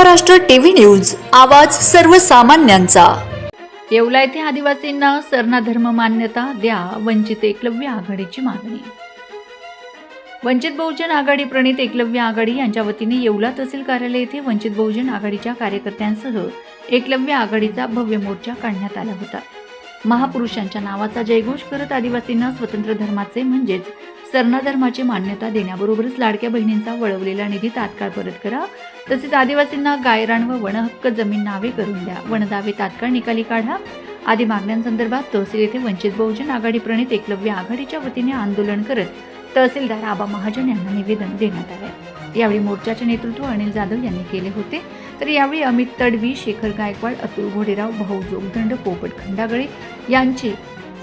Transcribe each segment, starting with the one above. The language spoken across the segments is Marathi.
महाराष्ट्र टीव्ही न्यूज आवाज सर्वसामान्यांचा. येवला येथे आदिवासींना सरना धर्म मान्यता द्या वंचित एकलव्य आघाडीची मागणी. वंचित बहुजन आघाडी प्रणित एकलव्य आघाडी यांच्या वतीने येवला तहसील कार्यालय येथे वंचित बहुजन आघाडीच्या कार्यकर्त्यांसह एकलव्य आघाडीचा भव्य मोर्चा काढण्यात आला होता. महापुरुषांच्या नावाचा जयघोष करत आदिवासींना स्वतंत्र धर्माचे म्हणजेच सरना धर्माची मान्यता देण्याबरोबरच लाडक्या बहिणींचा वळवलेला निधी तात्काळ परत करा तसेच आदिवासींना गायरान व वनहक्क जमीन नावे करून द्या. वनदावे तात्काळ निकाली काढा. आदी मागण्यांसंदर्भात तहसील येथे वंचित बहुजन आघाडी प्रणित एकलव्य आघाडीच्या वतीने आंदोलन करत तहसीलदार आबा महाजन यांना निवेदन देण्यात आले. यावेळी मोर्चाचे नेतृत्व अनिल जाधव यांनी केले होते. तर यावेळी अमित तडवी शेखर गायकवाड अतुल घोडेराव भाऊ जोगदंड पोपट खंडागळे यांचे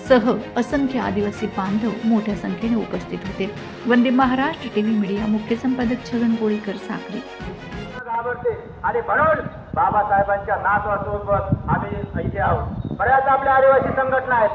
सह असंख्य आदिवासी बांधव मोठ्या संख्येने उपस्थित होते. वंदे महाराष्ट्र टीव्ही मीडिया मुख्य संपादक छगन कोळीकर साखरे आणि म्हणून बाबासाहेबांच्या नातवासोबत आम्ही इथे आहोत. बऱ्याच आपल्या आदिवासी संघटना आहेत.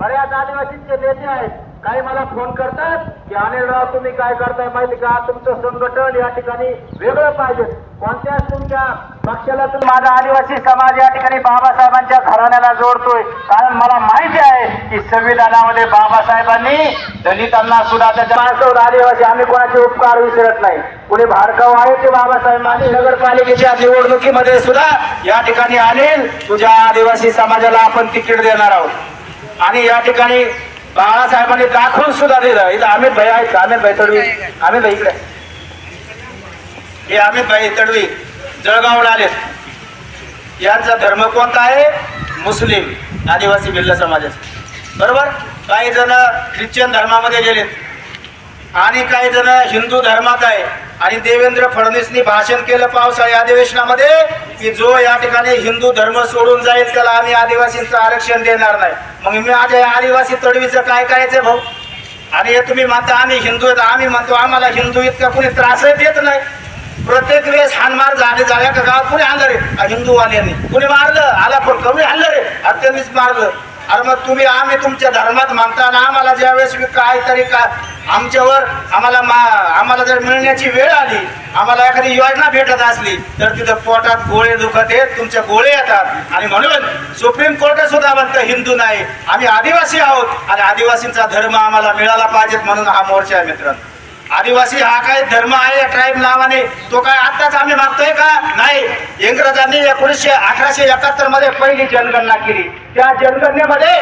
बऱ्याच आदिवासींचे नेते आहेत. काही मला फोन करतात की अनिलराव तुम्ही काय करताय माहिती का? तुमचं संघटन या ठिकाणी वेगळं पाहिजे. कोणत्याच तुमच्या पक्षाला तुम्ही माझा आदिवासी समाज या ठिकाणी बाबासाहेबांच्या घराण्याला जोडतोय. कारण मला माहिती आहे की संविधानामध्ये बाबासाहेबांनी दलितांना सुद्धा त्याच्या आदिवासी आम्ही कोणाचे उपकार विसरत नाही. कुणी भाडकाव आहे ते बाबासाहेबांनी नगरपालिकेच्या निवडणुकीमध्ये सुद्धा या ठिकाणी आणेल तुझ्या आदिवासी समाजाला आपण तिकीट देणार आहोत. आणि या ठिकाणी बाळासाहेबांनी दाखवून सुद्धा दिलं. इथं अमित भाई आहेत का? अमित भाई तडवी. अमित भाई इकडे. हे अमित भाई तडवी जळगावला आलेत. यांचा धर्म कोणता आहे? मुस्लिम आदिवासी भिल्ल समाजाचे. बरोबर? काही जण ख्रिश्चन धर्मामध्ये गेलेत आणि काही जण हिंदू धर्मात आहे. आणि देवेंद्र फडणवीसनी भाषण केलं पावसाळी अधिवेशनामध्ये की जो या ठिकाणी हिंदू धर्म सोडून जाईल त्याला आम्ही आदिवासींचं आरक्षण देणार नाही. मग मी माझ्या आदिवासी तडवीचं काय करायचं भाऊ? आणि हे तुम्ही म्हणता आम्ही हिंदू आहेत. आम्ही म्हणतो आम्हाला हिंदू इतका कुणी त्रासही देत नाही. प्रत्येक वेळेस हानमार झाले झाल्या का गावात कुणी आणलं रे? हिंदूवाल्यांनी. कुणी मारलं? आला पण कमी आणलं रे. अरे त्यांनीच मारलं. अरे मग तुम्ही आम्ही तुमच्या धर्मात मानताना आम्हाला ज्यावेळेस तरी का आमच्यावर आम्हाला मा आम्हाला जर मिळण्याची वेळ आली आम्हाला एखादी योजना भेटत असली तर तिथं पोटात गोळे दुखत आहेत तुमच्या गोळे येतात. आणि म्हणून सुप्रीम कोर्ट सुद्धा म्हणतं हिंदू नाही आम्ही आदिवासी आहोत. आणि आदिवासींचा धर्म आम्हाला मिळाला पाहिजेत म्हणून हा मोर्चा आहे मित्रांनो. आदिवासी हा काय धर्म आहे या ट्राईब नावाने? तो काय आताच आम्ही मागतोय का? नाही. इंग्रजांनी एकोणीसशे अठराशे एकाहत्तरमध्ये पहिली जनगणना केली. त्या जनगणनेमध्ये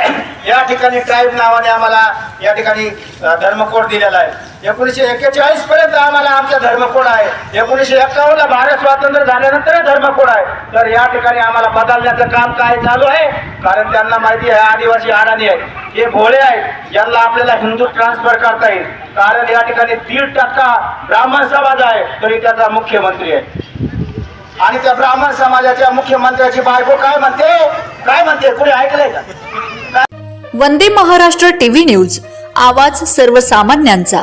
या ठिकाणी ट्राईब नावाने आम्हाला या ठिकाणी अ, धर्मकोड दिलेला आहे. एकोणीसशे एक्केचाळीस पर्यंत आम्हाला आमचा धर्मकोड आहे. एकोणीसशे एक्कावन्न भारत स्वातंत्र्य झाल्यानंतर धर्मकोड आहे. तर या ठिकाणी आम्हाला बदलण्याचं काम काय चालू आहे? कारण त्यांना माहिती आहे आदिवासी आडाणी आहेत हे भोळे आहेत. यांना आपल्याला हिंदू ट्रान्सफर करता येईल. कारण या ठिकाणी दीड टक्का ब्राह्मण समाज आहे. तरी त्याचा मुख्यमंत्री आहे. आणि त्या ब्राह्मण समाजाच्या मुख्यमंत्र्याची बायको काय म्हणते? काय म्हणते? कुणी ऐकलंय का? वंदे महाराष्ट्र टीव्ही न्यूज. आवाज सर्वसामान्यांचा.